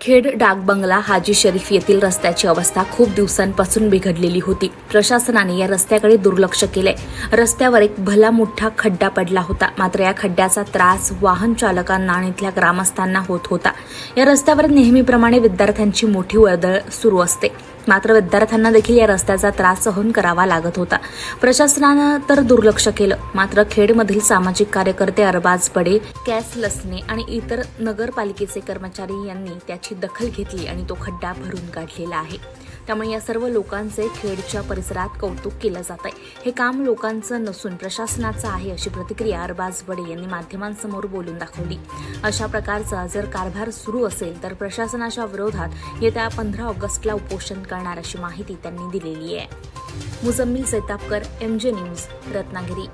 खेड डाक बंगला हाजी शरीफ येथील रस्त्याची अवस्था खूप दिवसांपासून बिघडलेली होती. प्रशासनाने या रस्त्याकडे दुर्लक्ष केले रस्त्यावर एक भला मोठा खड्डा पडला होता. मात्र या खड्ड्याचा त्रास वाहन चालकांना आणि इथल्या ग्रामस्थांना होत होता. या रस्त्यावर नेहमीप्रमाणे विद्यार्थ्यांची मोठी वर्दळ सुरू असते. मात्र विद्यार्थ्यांना देखील या रस्त्याचा त्रास सहन करावा लागत होता. प्रशासनानं तर दुर्लक्ष केलं. मात्र खेडमधील सामाजिक कार्यकर्ते अरबाज बडे कॅस लसने आणि इतर नगरपालिकेचे कर्मचारी यांनी त्याची दखल घेतली आणि तो खड्डा भरून काढलेला आहे. त्यामुळे या सर्व लोकांचे खेडच्या परिसरात कौतुक केलं जात आहे. हे काम लोकांचं नसून प्रशासनाचं आहे अशी प्रतिक्रिया अरबाज बडे यांनी माध्यमांसमोर बोलून दाखवली. अशा प्रकारचा जर कारभार सुरू असेल तर प्रशासनाच्या विरोधात येत्या पंधरा ऑगस्टला उपोषण करणार अशी माहिती त्यांनी दिलेली आहे. Muzammil Saitapkar M J news Ratnagiri.